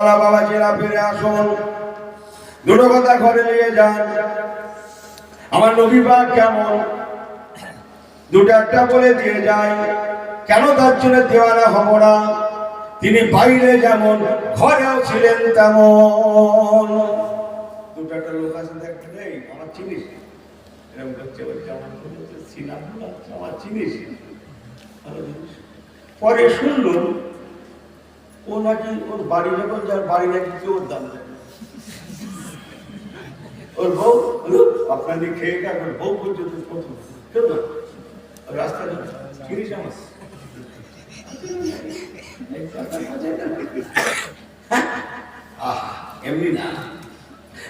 বাবা চেরা, ফিরে আসুন। দুটো কথা ঘরে নিয়ে যান। আমার নবী পাক কেমন? দুটো একটা বলে দিয়ে যায় কেন তার জন্য দেওয়ানা হব না তিনি বাইরে যেমন, ঘরেও ছিলেন তেমন। দুটো একটা লোক আছে দেখতে নেই, আমার চিনিস? এরকম করছে বলছে, আমার চিনিস? পরে শুনলুম। ও নাকি ওর বাড়ি যখন যার বাড়ি নাকি কেউ দাম ওর বউ আপনাদের খেয়ে ওর বউ পর্যন্ত প্রথম। কেউ না? রাস্তা চিনিস আমার এমনি না।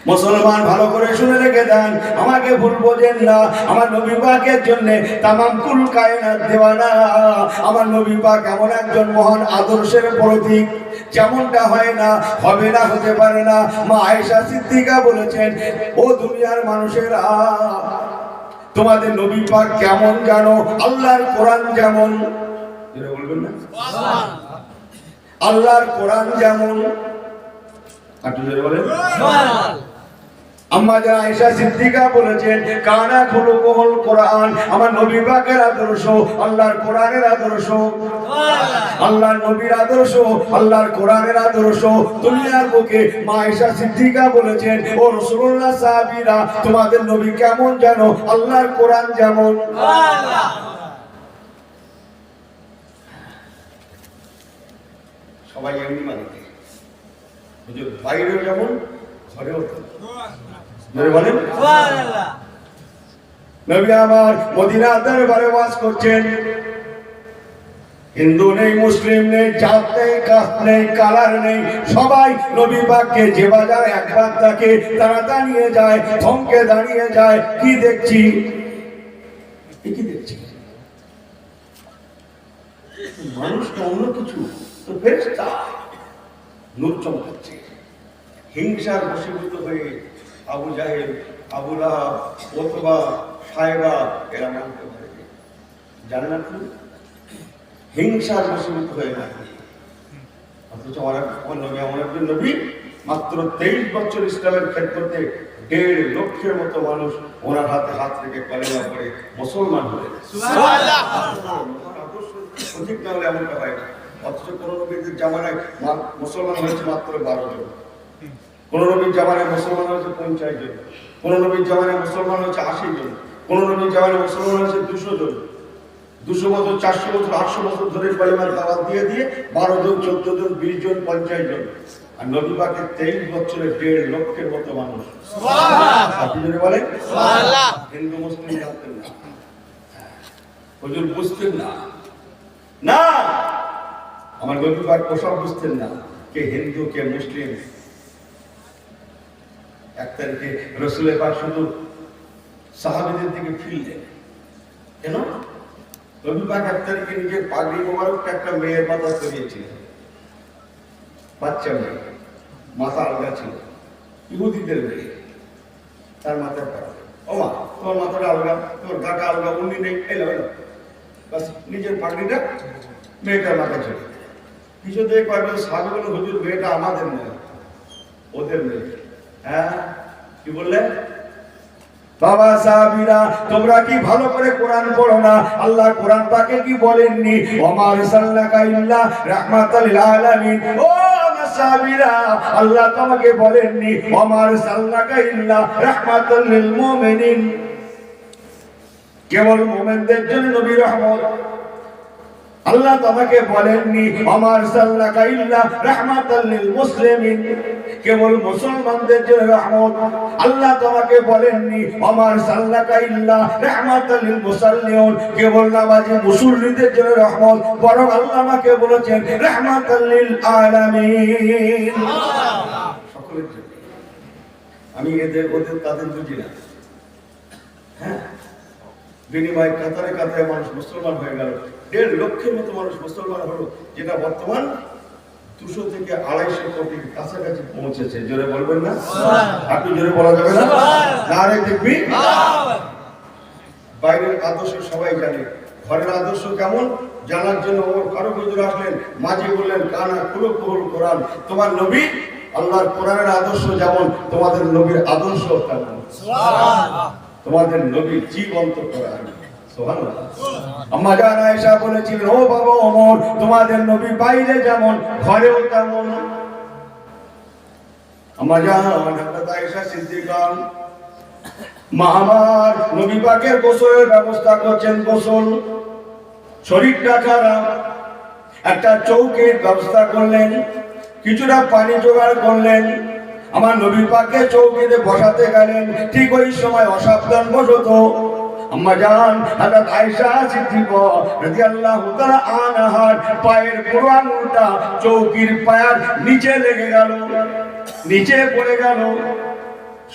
মুসলমান ভালো করে শুনে রেখে দেন। আমাকে ভুল বোঝেন না। আমার নবী পাকের জন্য তামাম কুল কায়নাত দেওয়ানা আমার নবী পাক এমন একজন মহান আদর্শের প্রতীক। যেমনটা হয় না, হবে না, হতে পারে না। মা আয়েশা সিদ্দিকা বলেছেন, ও দুনিয়ার মানুষেরা, তোমাদের নবী পাক কেমন জানো? আল্লাহর কোরআন যেমন। আল্লাহর কোরআন যেমন। জোরে বলেন। আম্মা যারা আয়েশা সিদ্দিকা বলেছেন কানা খুলু কোহল কোরআন। আমার নবী পাকের আদর্শ আল্লাহর কোরআনের আদর্শ। আল্লাহর নবীর আদর্শ আল্লাহর কোরআনের আদর্শ। দুনিয়ার বুকে মা আয়েশা সিদ্দিকা বলেছেন ও রাসূলুল্লাহ সাহাবীরা তোমাদের নবী কেমন জানো আল্লাহর কোরআন যেমন। সবাই এমনি মানে হুজুর বাইরেও যেমন ঘরেও তেমন। জোরে বলেন। নবী আমার মদিনা দরবারে বাস করছেন। হিন্দু নেই মুসলিম নেই জাত নেই কাস্ট নেই কালার নেই সবাই নবী পাককে যে বাজার একবার তাকে তারা দাঁড়িয়ে যায় থমকে দাঁড়িয়ে যায় কি দেখছি? কি দেখছি? মানুষ তো অন্য কিছু তো ফেরেশতা। নূর চমকাচ্ছে। হিংসার বশীভূত হয়ে আবু জাহেল আবু ওতবা সাহেবা এরা মানতে পারে জানেন আপনি হিংসার বশীভূত হয়ে না অথচ আমার আমার নবী আমার একজন নবী মাত্র তেইশ বছর ইসলামের ক্ষেত্রতে দেড় লক্ষের মতো মানুষ ওনার হাতে হাত রেখে কলেমা করে মুসলমান হয়ে। অধিক না হলে এমনটা হয় না। অথচ কোন নবীদের জামানায় মুসলমান হয়েছে মাত্র বারো জন। কোন নবীর জামানায় মুসলমান হয়েছে পঞ্চাশ জন। কোন নবীর জামানায় মুসলমান হয়েছে আশি জন। কোন নবীর জামানায় মুসলমান হয়েছে দুশো জন। দুশো বছর চারশো বছর আটশো বছর ধরে পরিমাণ দাওয়াত দিয়ে দিয়ে বারো জন চোদ্দ জন বিশ জন পঞ্চাশ জন। আর নবী পাকের তেইশ বছরে দেড় লক্ষের মতো মানুষ। আপনি বলেন হিন্দু মুসলিম জানতেন না। হুজুর বুঝতেন না। না! আমার নবী পাক ওসব বুঝতেন না কে হিন্দু কে মুসলিম। এক তারিখে রসুলের পাক শুধু সাহাবিদের দিকে ফিরলেন কেন? নবী পাক এক তারিখে নিজের পাগড়ি মোবারকটা একটা মেয়ের মাথা করিয়েছিলেন। বাচ্চা মেয়ে, মাথা আলগা ছিল, ইহুদিদের মেয়ে। তার মাথায় পড়া ও মা, তোমার মাথাটা আলগা, তোমার গাটা আলগা উনি নেই এলো এলো বাস, নিজের পাগড়িটা মেয়েটার মাথায় চলে কিছু দিয়ে কয়েকজন বলে হুজুর, মেয়েটা আমাদের মেয়ে, ওদের মেয়ে। হ্যাঁ? কি বললেন বাবা তোমরা কি ভালো করে কোরআন পড়ো না? আল্লাহ কোরআন কি বলেননি? রাহমাতাল আলামিন। ও আল্লাহ তোমাকে বলেননি, ওমা আরসালনাকা ইল্লা রাহমাতাল কেবল মুমিনদের জন্য নবী রহমত। আল্লাহ তোমাকে বলেননি, আমার সাল্লাকা ইল্লা রাহমাতাল লিল মুসলিমিন। কেবল মুসলমানদের জন্য রহমত। আল্লাহ তোমাকে বলেননি, আমার সাল্লাকা ইল্লা রাহমাতাল লিল মুসাল্লিউন। কেবল নামাজি মুসল্লিদের জন্য রহমত। বরং আল্লাহ আমাকে বলেছেন লিল আলামিন। আমি এদের ওদের তাদের বুঝি না। হ্যাঁ? বিনিময় কাতারে কাতারে মানুষ মুসলমান হয়ে গেল। দেড় লক্ষের মতো মানুষ মুসলমান হলো যেটা বর্তমান দুশো থেকে আড়াইশো কোটির কাছাকাছি পৌঁছেছে। জোরে বলবেন না? আপনি জোরে বলা যাবে না? না রে দেখবি? বাইরের আদর্শ সবাই জানে। ঘরের আদর্শ কেমন? জানার জন্য ওমর ফারুক হুজুর আসলেন মাঝি বললেন কানা খুলো কুহুল কোরআন। তোমার নবী আল্লাহর কোরআনের আদর্শ যেমন তোমাদের নবীর আদর্শ তেমন। তোমাদের নবীর জীবন্ত কোরআন। আম্মা জান আয়েশা বলেছিলেন, ও বাবা ওমর, তোমাদের নবী বাইরে যেমন, ঘরেও তেমন। আম্মা জান, হযরত আয়েশা সিদ্দিকা নবী পাকের গোসলের ব্যবস্থা করছেন গোসল। শরীরটা খারাপ। একটা চৌকির ব্যবস্থা করলেন, কিছুটা পানি জোগাড় করলেন। আমার নবী পাকে চৌকিতে বসাতে গেলেন, ঠিক ওই সময় অসাবধান বসত আম্মা হযরত আয়েশা সিদ্দিকা রাদিয়াল্লাহু তাআলা আনহার পায়ের পুরো চৌকির পায়ের নিচে লেগে গেল, নিচে পড়ে গেল।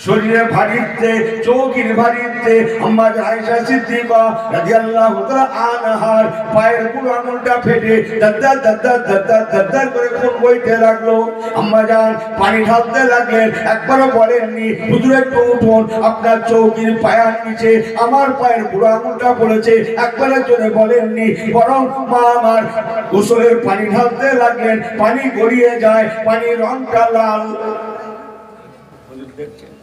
শরীরে ভারিতে, চৌকির ভারিতে আম্মা আয়েশা সিদ্দিকা রাদিয়াল্লাহু তাআলা আনহার পায়ের পুরো আঙুলটা ফেটে দাদা দাদা দাদা দাদা করে খুন বইতে লাগল। আম্মা জান, পানি ঢালতে লাগলেন, একবারও বলেননি, হুজুর, একটু উঠুন, আপনার চৌকির পায়ের নিচে আমার পায়ের পুরো আঙুলটা পড়েছে। একবারের জন্য বলেননি, বরং মা আমার গোসলের পানি ঢালতে লাগলেন, পানি গড়িয়ে যায়, পানির রংটা লাল। দেখছেন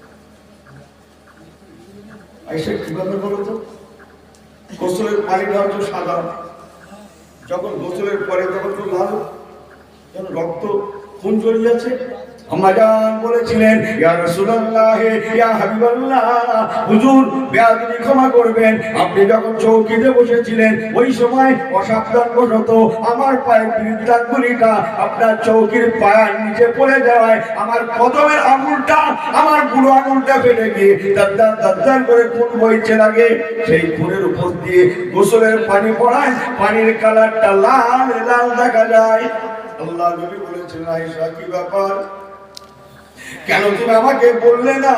আইসা কীভাবে বলো তো? গোসলের পানিটা হচ্ছে সাদা। যখন গোসলের পরে তখন তো লাল। যেন রক্ত খুন জড়িয়েছে আমাজান বলেছিলেন হুজুর, বেয়াদবি ক্ষমা করবেন। আপনি যখন চৌকিতে বসেছিলেন, ওই সময় অসাবধান বশত আমার পায়ের বৃদ্ধাঙ্গুলিটা আপনার চৌকির পায়ের নিচে পড়ে যাওয়ায় আমার কদমের আঙুলটা, আমার বুড়ো আঙুলটা ফেটে গিয়ে দাদ্দার দাদ্দার করে খুন বইছে লাগে। সেই খুনের উপর দিয়ে গোসলের পানি পড়ায়, পানির কালারটা লাল লাল দেখা যায়। আল্লাহ নবী বলেছেন কি ব্যাপার? কেন তুমি আমাকে বললে না?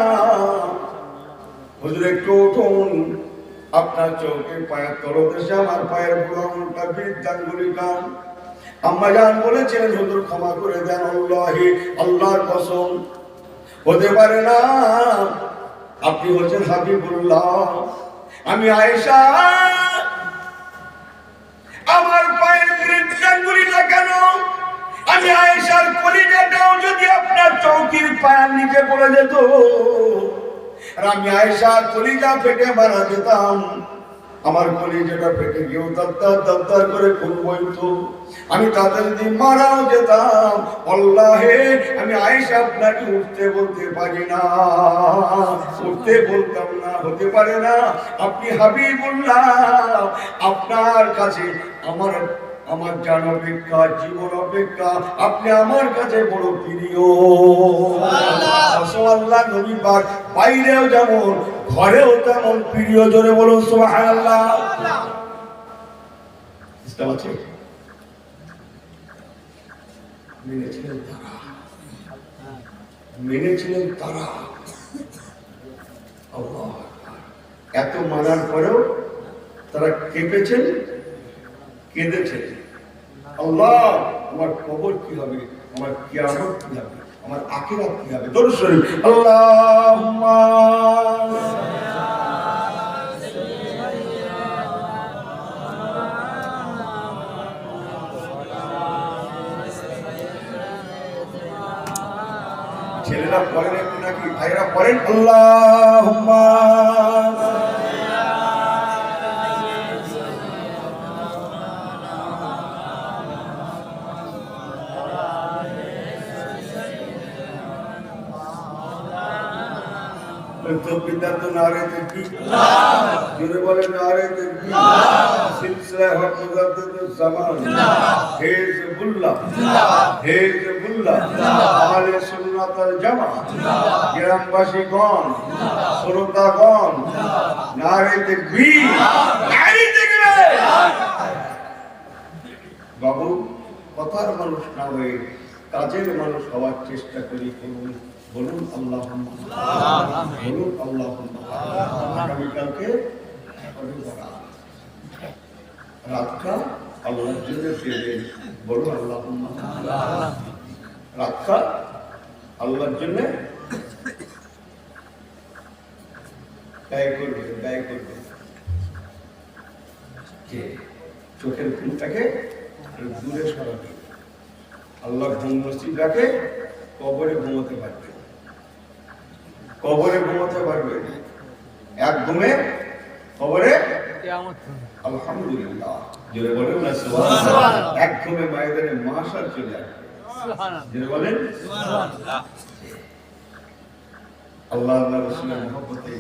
একটু উঠুন। আপনার চৌকের পায়ের আমার পায়ের আম্মা জান বলেছিলেন, হুজুর, ক্ষমা করে দেন আল্লাহি, আল্লাহর কসম। হতে পারে না, আপনি হচ্ছেন হাবিবুল্লাহ। আমি আয়েশা, আমার পায়ের বৃদ্ধাঙ্গুলিটা কেন আমি আয়েশার কলিজাটাও যদি আপনার চৌকির পায়ের নিচে পড়ে যেত। আর আমি আয়েশার কলিজা ফেটে মারা যেতাম। আমার কলিজাটা ফেটে গিয়েও দত্তার দত্তার করে খুন বইতো আমি তাতে যদি মারাও যেতাম। আল্লাহে, আমি আয়েশা আপনাকে উঠতে বলতে পারি না। উঠতে বলতাম না, হতে পারে না। আপনি হাবিবুল্লাহ, আপনার কাছে আমার আমার জান অপেক্ষা জীবন অপেক্ষা আপনি আমার কাছে বড় প্রিয়। আল্লাহ নবী পাক বাইরেও যেমন ঘরেও তেমন প্রিয় জোরে বলুন সুবহানাল্লাহ। ইসলাম আছে? মেনেছিলেন তারা। মেনেছিলেন তারা। এত মানার পরেও তারা কেঁপেছেন? কেঁদেছে। আল্লাহ, আমার কবর কি হবে? আমার কিয়ামত কি হবে? আমার আখিরাত কি হবে? দরুদ শরীফ। আল্লাহুম্মা ছেলেরা পড়েন একটু নাকি? ভাইরা পড়েন? আল্লাহুম্মা তৌহিদার তো নারে জোরে বলে নারে বাবু, কথার মানুষ না হয়ে কাজের মানুষ হওয়ার চেষ্টা করি করুন। বলুন আল্লাহ বলুন আল্লাহ আগামীকালকে আল্লাহর জন্য বলুন আল্লাহ আল্লাহর জন্য ব্যয় করবে ব্যয় করবে। চোখের দূরে সরাবে। আল্লাহ ঘুম মসজিদ রাখে কবরে ঘুমোতে পারবে। কবরে ঘুমোতে পারবে? এক ঘুমে কবরে? আলহামদুলিল্লাহ। জোরে বলেন না সুবহানাল্লাহ। এক ঘুমে মায়েদের মাসার চলে আসবে। জোরে বলেন? আল্লাহ আল্লাহ রসুলের মহব্বতে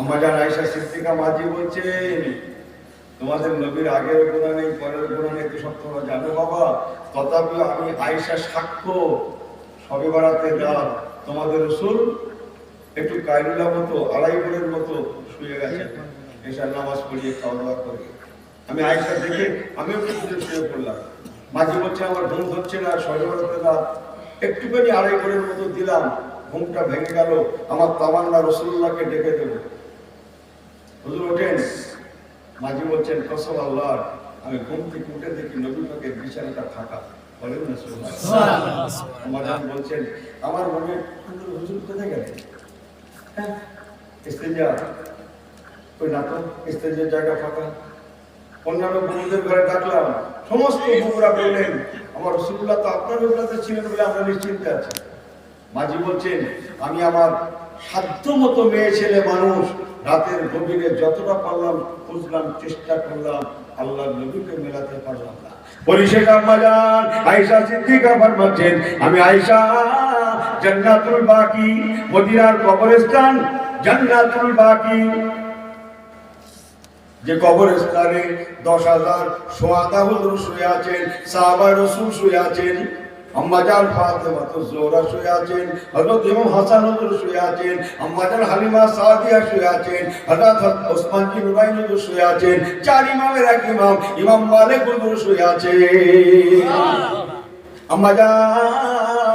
আমার জান আয়েশা সিদ্দিকা মাঝি বলছেন তোমাদের নবীর আগের গুণা নেই পরের গুণা নেই তো সব তোমরা জানো বাবা। তথাপি আমি আয়েশা সাক্ষ্য সবে বাড়াতে রাত তোমাদের রসুল একটু কায়রুলা মতো, আড়াই বোনের মতো শুয়ে গেছে এসার নামাজ পড়িয়ে খাওয়া দাওয়া করে। আমি আয়েশা দেখে, আমিও কিন্তু শুয়ে পড়লাম। মাঝে বলছে আমার ঘুম হচ্ছে না রাত একটুখানি আড়াই বোনের মতো দিলাম, ঘুমটা ভেঙে গেল। আমার তামান্না রসুল্লাহকে ডেকে দেবো। হুজুর ওঠেন? মাঝি বলছেন, কসম আল্লাহ আমি ঘুম থেকে উঠে দেখি নবী বিছানাটা ফাঁকা। বলছেন, আমার মনে হুজুর কোথায় হ্যাঁ ছিলেন বলে নিশ্চিন্তে মাঝি বলছেন, আমি আমার সাধ্য মতো মেয়ে, ছেলে, মানুষ, রাতের গভীরে যতটা পারলাম, খুঁজলাম, চেষ্টা করলাম আল্লাহ নবীকে মেলাতে পারলাম না। পরিশেষ আম্মাজান আয়েশা সিদ্দিকা ফরমাচ্ছেন আমি আয়েশা, জান্নাতুল বাকি, মদিনার কবরস্থান, জান্নাতুল বাকি। যে কবরস্থানে দশ হাজার সোয়াদাহুল শুয়ে আছেন, সাহাবা রসুল শুয়ে আছেন। আম্মাজান ফাতেমা তো জোহরা শুয়ে আছেন হযরত ইমাম হাসান হুজুর শুয়ে আছেন আম্মাজান হালিমা সাদিয়া শুয়ে আছেন হযরত ওসমান কি নুরাইন হুজুর শুয়ে আছেন চার ইমামের এক ইমাম ইমাম মালিক হুজুর শুয়ে আছেন। আম্মাজান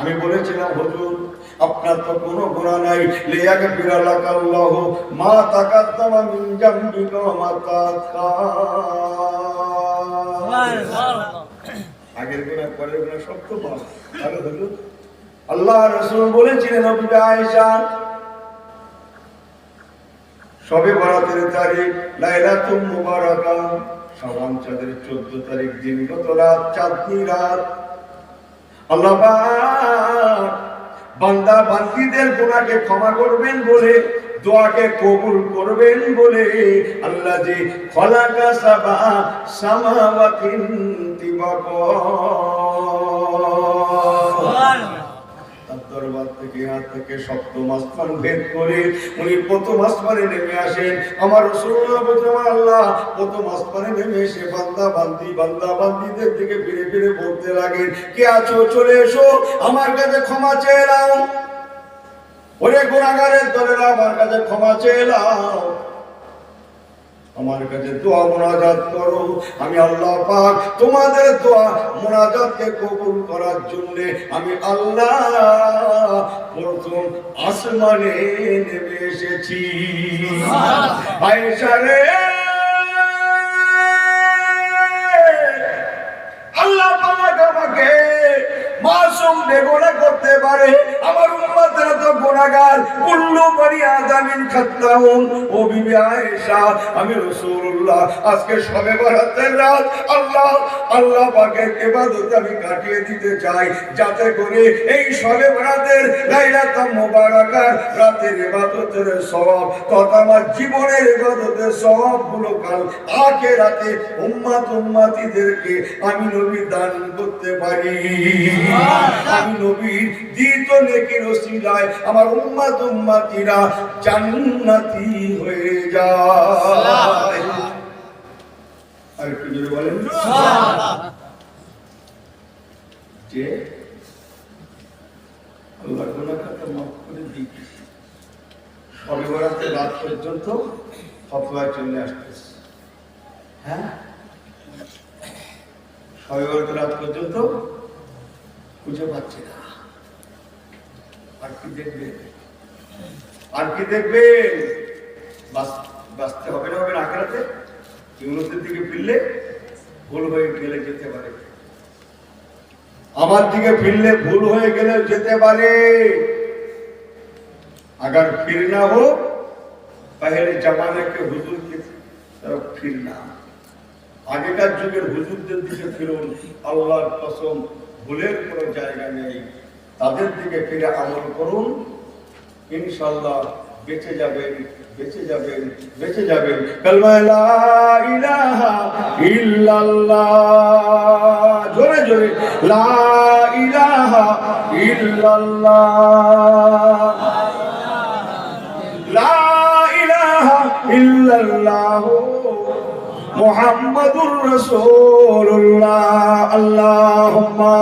আমি বলেছিলাম হুজুর আপনার তো কোনো গুনাহ নাই। লিয়াক আল্লাহ মা তাকাদ্দামা মিন জামবিকা ওয়া মা আগের পরের সব তো তাহলে হুজুর আল্লাহ রাসূল বলেছিলেন আয়েশা সবে বরাতের তারিখ লাইলাতুল মুবারাকা। শাবান চাঁদের 14 তারিখ দিনগত রাত চাঁদনি রাত। আল্লাহ বান্দা বান্দিদের গোনাকে ক্ষমা করবেন বলে, দোয়াকে কবুল করবেন বলে আল্লাহ যে খলাকা সাবা সামাওয়াতিন তিবাকা। তার থেকে হাত থেকে সপ্তম আসমান ভেদ করে উনি প্রথম আসমানে নেমে আসেন। আমার আল্লাহ, প্রথম আসমানে নেমে এসে বান্দা বান্দি, বান্দা বান্দিদের দিকে ফিরে ফিরে বলতে লাগেন, কে আছো? চলে এসো, আমার কাছে ক্ষমা চেয়ে নাও। ওরে গুণাগারের দলেরা, আমার কাছে ক্ষমা চেয়ে নাও। আমার কাছে দোয়া মোনাজাত করো। আমি আল্লাহ পাক তোমাদের দোয়া মোনাজাতকে কবুল করার জন্য আমি আল্লাহ প্রথম আসমানে নেমে এসেছি। আয়েশা মাসুম বেগুনা করতে পারে। আমার উম্মতেরা তো গুনাহগার কুল্লু বনি আদামিন খাত্তাউন ও বিবি আয়েশা, আমি রাসূলুল্লাহ, আজকে সবে বরাতের রাত। আল্লাহ আল্লাহ পাকের ইবাদত আমি কাটিয়ে দিতে চাই, যাতে করে এই সবে বরাতের লাইলাতুল মুবারাকার রাতের ইবাদতের সওয়াব তথা আমার জীবনের ইবাদতের সওয়াবগুলো কাল আকে রাতে উম্মত উম্মতিদেরকে আমি নবী দান করতে পারি। আমি নবীর দিত নেকির ওসিলায় আমার উম্মত উম্মতিরা জান্নাতি হয়ে যায়। আর একটু জোরে বলেন। যে আল্লাহ গুনাহ খাতা মাফ করে দিই সবে বরাতে রাত পর্যন্ত ফতোয়া চলে আসতেছে। হ্যাঁ? সবাই বলতে রাত পর্যন্ত খুঁজে পাচ্ছি না আর কি দেখবে আর কি দেখবেন বাস- বাঁচতে হবে না হবে না আখেরাতে ইউনুসের দিকে ফিরলে ভুল হয়ে গেলে যেতে পারে আমার দিকে ফিরলে ভুল হয়ে গেলে যেতে পারে अगर फिरना हो पहले जमाने के हुजूर की तरफ फिरना আগেকার যুগের হুজুরদের দিকে ফিরুন আল্লাহর কসম ভুলের কোনো জায়গা নেই। তাদের দিকে ফিরে আমল করুন। ইনশাল্লাহ বেঁচে যাবেন বেঁচে যাবেন বেঁচে যাবেন। জোরে জোরে। লা ইলাহা ইল্লাল্লাহ। লা ইলাহা ইল্লাল্লাহ। মুহাম্মাদুর রাসূলুল্লাহ আল্লাহুম্মা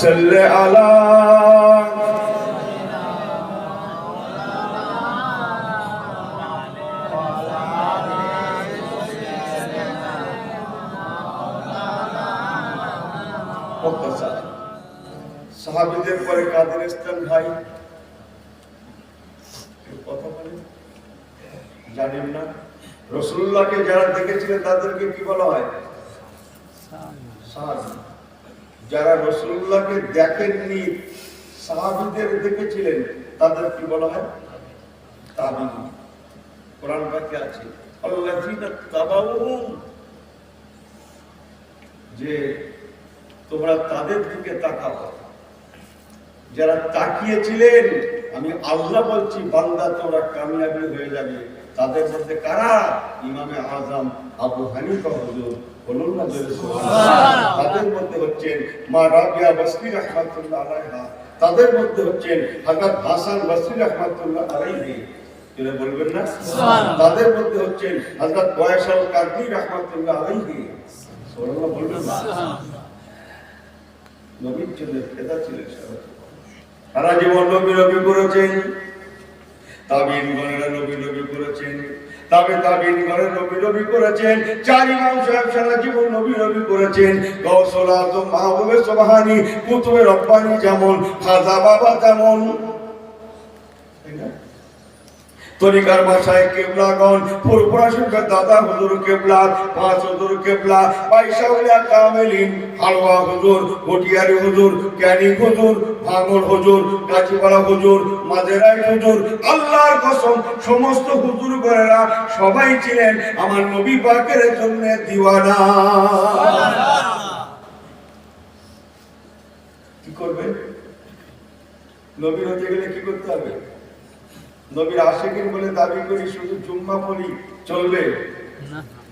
সাল্লি আলা সাহাবীদের পরে কাদের ইসলাম ভাই একটু কথা বলেন জানেন না রসুল্লাহকে যারা দেখেছিলেন তাদেরকে কি বলা হয়? যারা রসুল্লাহকে দেখেননি, সাহাবীদের দেখেছিলেন, তাদের কি বলা হয়? কোরআন আছে যে তোমরা তাদের দিকে যারা তাকিয়েছিলেন, আমি আল্লাহ বলছি, বান্দা তোমরা কামিয়াবি হয়ে যাবে। তাদের মধ্যে কারা ইমামে আজম আবু হানিফা হুজুর বলুন না তাদের মধ্যে হচ্ছেন মা রাবিয়া বসরি রহমাতুল্লাহ আলাইহা। তাদের মধ্যে হচ্ছেন হাসান বসরি রহমাতুল্লাহ আলাইহি। বলবেন না? তাদের মধ্যে হচ্ছেন হযরত বয়সাল কাদি রহমাতুল্লাহ আলাইহি। সুবহানাল্লাহ বলবেন না? নবীর জন্য ফেদা ছিলেন জীবন। সারা জীবন নবী নবী করেছেন। তাবিন গণেরা নবী নবী করেছেন। তবে তাবিন গণের নবী নবী করেছেন। চার ইমাম সাহেব, সারা জীবন নবী নবী করেছেন। গৌসল আজম মাহবুবে সোবাহানি, কুতুবে রব্বানি যেমন, খাজা বাবা তেমন? তরিকার ভাষায় কেবলাগণ দাদা হুজুর কেবলা, পাঁচ হুজুর কেবলা বাইশাউলিয়া কামেলিন, হালওয়া হুজুর ঘটিয়ারি হুজুর, ক্যানি হুজুর ভাঙর হুজুর গাছিপাড়া হুজুর মাঝেরাই হুজুর, আল্লাহর কসম, সমস্ত হুজুর গণেরা সবাই ছিলেন আমার নবী পাকের জন্য দিওয়ানা। কি করবে? নবীর হতে গেলে কি করতে হবে? নবীর আশেকিন বলে দাবি করি শুধু জুম্মা পড়ি চলবে?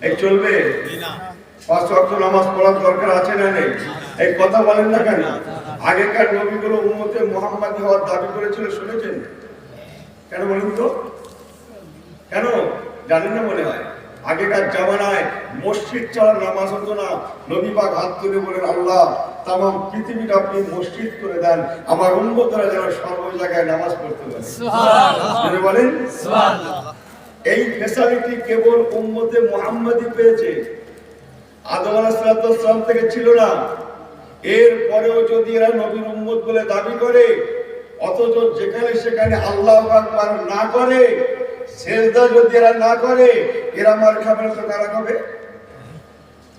এই চলবে? পাঁচ ওয়াক্ত নামাজ পড়ার দরকার আছে না নেই? এই কথা বলেন না কেন? আগেকার নবীগুলো উম্মতে মোহাম্মদ হওয়ার দাবি করেছিল শুনেছেন? কেন বলুন তো? কেন? জানেন না মনে হয়? আগেকার জামানায় মসজিদ ছাড়া নামাজ হতো না। নবী পাক হাত তুলে বলেন আল্লাহ তাম পৃথিবীটা আপনি মসজিদ করে দেন আমার উন্মতরা যেন সর্ব জায়গায় নামাজ পড়তে পারে। বলেন? এই ফেসিলিটি কেবল উম্মতে মুহাম্মাদই পেয়েছে। আদম আলাইহিসসালাম থেকে ছিল না। এর পরেও যদি এরা নবীর উম্মত বলে দাবি করে অথচ যেখানে সেখানে আল্লাহ আকবার না করে সেজদা যদি এরা না করে এরা মার খাবে তো কারা খাবে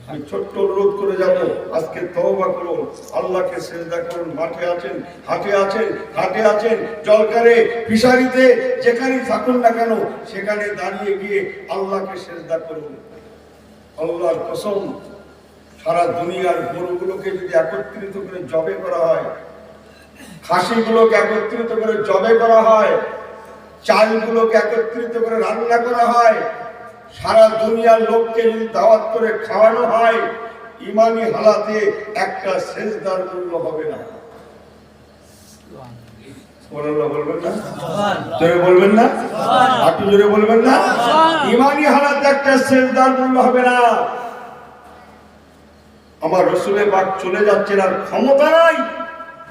আমি ছোট্ট অনুরোধ করে যাব। আজকে তওবা করুন। আল্লাহকে সেজদা করুন। মাঠে আছেন, হাটে আছেন হাটে আছেন, জলকারে, ফিশারিতে, যেখানেই থাকুন না কেন, সেখানে দাঁড়িয়ে গিয়ে আল্লাহকে সেজদা করুন। আল্লাহর কসম, সারা দুনিয়ার গরুগুলোকে যদি একত্রিত করে জবে করা হয়, খাসিগুলোকে একত্রিত করে জবে করা হয়, চালগুলোকে একত্রিত করে রান্না করা হয় সারা দুনিয়ার লোককে যদি দাওয়াত করে খাওয়ানো হয়, ইমানি হালাতে একটা সেজদার মূল্য হবে না। বলবেন না? জোরে বলবেন না? জোরে বলবেন না? ইমানি হালাতে একটা হবে না। আমার রসুলের বাক চলে যাচ্ছেন আর ক্ষমতা নাই।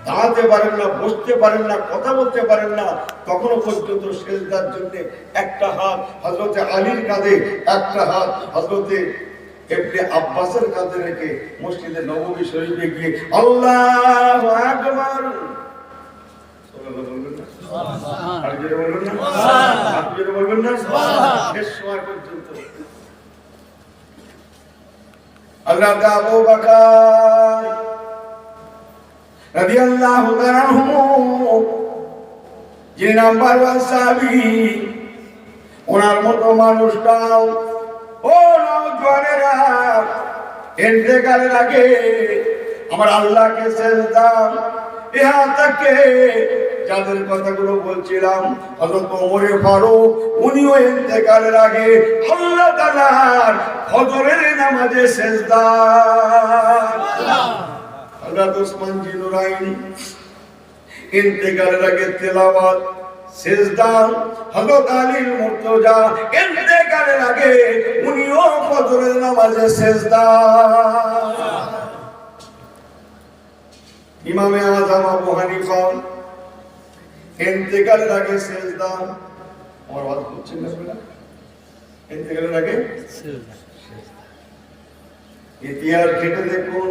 দাঁড়াতে পারেন না বসতে পারেন না কথা বলতে পারেন না তখনও পর্যন্ত সেজদার জন্য একটা হাত হজরতে আলীর কাঁধে একটা হাত হজরতে এমনি আব্বাসের কাছে রেখে মসজিদে নবমী শরীফে গিয়ে আল্লাহ আকবার। বলবেন না? শেষ সময় পর্যন্ত। আল্লাহ আবু বকর। রাদিয়াল্লাহু তাআলা আনহু। যিনি নাম্বার ওয়ান সাহাবী, ওনার মতো মানুষটাও, ও নওজোয়ানেরা, ইন্তেকালের আগে আমার আল্লাহকে সেজদা, ইহা তাকে যাদের কথাগুলো বলছিলাম, হযরত ওমরে ফারুক, উনিও ইন্তেকালের আগে আল্লাহ তাআলার ফজরের নামাজে সেজদা। হযরত ওসমান জিনুরাইন ইন্তেকালের আগে তেলাওয়াত সেজদা হযরত আলীর মুর্তজা ইন্তেকালের আগে উনিও ফজরের নামাজে সেজদা ইমামে আযম আবু হানিফা ইন্তেকালের আগে সেজদা আমার বাদ করছেন না আপনারা? ইন্তেকালের আগে ইতিহাস ঘেটে দেখুন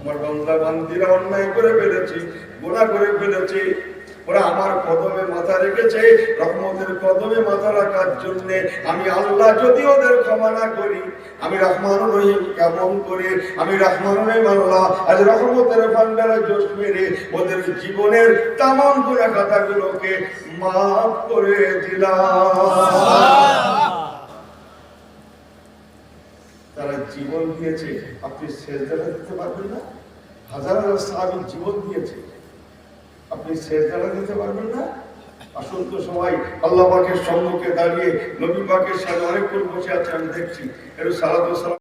আমার বান্দা বান্দিরা অন্যায় করে ফেলেছি গুনাহ করে ফেলেছি। ওরা আমার কদমে মাথা রেখেছে, রহমতের কদমে মাথা রাখার জন্যে আমি আল্লাহ যদি ওদের ক্ষমা না করি, আমি রহমান রহিম কেমন করে? আমি রহমান রহিম আল্লাহ, আজ রহমতের ভান্ডারে জোশ মেরে ওদের জীবনের তামাম গুণা কথাগুলোকে মাফ করে দিলাম। তারা জীবন দিয়েছে। আপনি সেজদাটা দিতে পারবেন না? হাজার হাজার সাহাবি জীবন দিয়েছে। আপনি সেজদাটা দিতে পারবেন না? আসুন তো সবাই আল্লাহ পাকের সম্মুখে দাঁড়িয়ে নবী পাকের সাথে অনেকক্ষণ বসে আছে, আমি দেখছি। এর ও সালাম